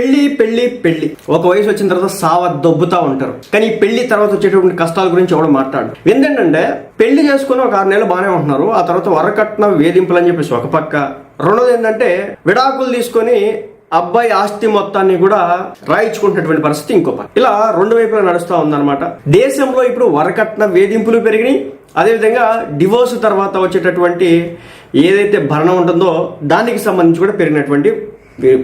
పెళ్ళి పెళ్ళి పెళ్ళి ఒక వయసు వచ్చిన తర్వాత సావ దొబ్బుతా ఉంటారు. కానీ పెళ్ళి తర్వాత వచ్చేటువంటి కష్టాల గురించి ఎవడు మాట్లాడు ఎందుకంటే పెళ్ళి చేసుకుని ఒక ఆరు నెలలు బాగానే ఉంటున్నారు. ఆ తర్వాత వరకట్న వేధింపులు అని చెప్పేసి ఒక పక్క. రెండోది ఏంటంటే విడాకులు తీసుకొని అబ్బాయి ఆస్తి మొత్తాన్ని కూడా రాయించుకుంటున్నటువంటి పరిస్థితి ఇంకో ఇలా రెండు వైపులా నడుస్తూ ఉందన్నమాట. దేశంలో ఇప్పుడు వరకట్న వేధింపులు పెరిగినాయి. అదేవిధంగా డివోర్స్ తర్వాత వచ్చేటటువంటి ఏదైతే భరణం ఉంటుందో దానికి సంబంధించి కూడా పెరిగినటువంటి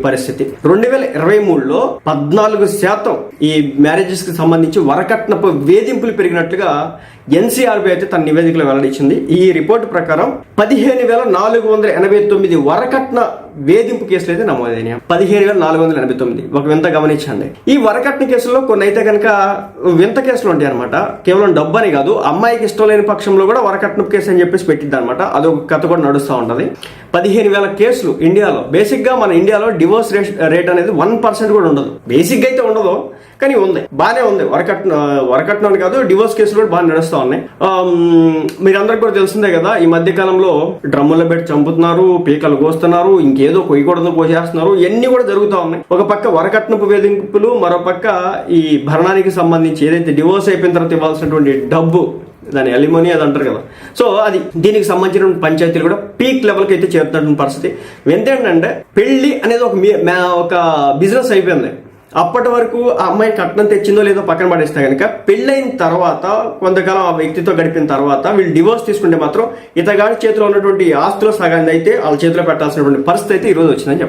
పరిస్థితి. రెండు వేల ఇరవై మూడులో పద్నాలుగు శాతం ఈ మ్యారేజెస్కి సంబంధించి వరకట్నపు వేధింపులు పెరిగినట్లుగా ఎన్సీఆర్బీ అయితే తన నివేదికలో వెల్లడించింది. ఈ రిపోర్టు ప్రకారం పదిహేను వేల నాలుగు వందల ఎనభై తొమ్మిది వరకట్న వేధింపు కేసులు అయితే నమోదైనాయి. పదిహేను వేల నాలుగు వందల ఎనభై తొమ్మిది ఒక వింత గమనించండి. ఈ వరకట్న కేసుల్లో కొన్ని అయితే కనుక వింత కేసులు ఉంటాయి అనమాట కేవలం డబ్బు అని కాదు అమ్మాయికి ఇష్టం లేని పక్షంలో కూడా వరకట్న కేసు అని చెప్పేసి పెట్టిద్ది అనమాట అదొక కథ కూడా నడుస్తూ ఉంటది. పదిహేను వేల కేసులు ఇండియాలో. బేసిక్గా మన ఇండియాలో డివోర్స్ రేట్ రేట్ అనేది వన్ పర్సెంట్ కూడా ఉండదు. బేసిక్ అయితే ఉండదు కానీ ఉంది. బాగానే ఉంది. వరకట్ వరకట్నం అని కాదు డివోర్స్ కేసులు కూడా బాగా నడుస్తూ ఉన్నాయి. మీరందరికి కూడా తెలిసిందే కదా ఈ మధ్య కాలంలో డ్రమ్ముల్లో పెట్టి చంపుతున్నారు పీకలు కోస్తున్నారు ఇంకేదో కొయ్యకూడదు కోసేస్తున్నారు ఇవన్నీ కూడా జరుగుతూ ఉన్నాయి. ఒక పక్క వరకట్నపు వేధింపులు మరో పక్క ఈ భరణానికి సంబంధించి ఏదైతే డివోర్స్ అయిపోయిన తర్వాత ఇవ్వాల్సినటువంటి డబ్బు దాని అలిమోని అది అంటారు కదా. సో అది దీనికి సంబంధించిన పంచాయతీలు కూడా పీక్ లెవెల్కి అయితే చేరుతున్నటువంటి పరిస్థితి. ఏంటంటే పెళ్ళి అనేది ఒక మీ- మా- ఒక బిజినెస్ అయిపోయింది. అప్పటి వరకు ఆ అమ్మాయి కట్నం తెచ్చిందో లేదో పక్కన పడేస్తే కనుక పెళ్ళైన తర్వాత కొంతకాలం ఆ వ్యక్తితో గడిపిన తర్వాత వీళ్ళు డివోర్స్ తీసుకుంటే మాత్రం ఇతగాడి చేతిలో ఉన్నటువంటి ఆస్తుల సగాన్ని అయితే వాళ్ళ చేతిలో పెట్టాల్సినటువంటి పరిస్థితి అయితే ఈ రోజు వచ్చిందని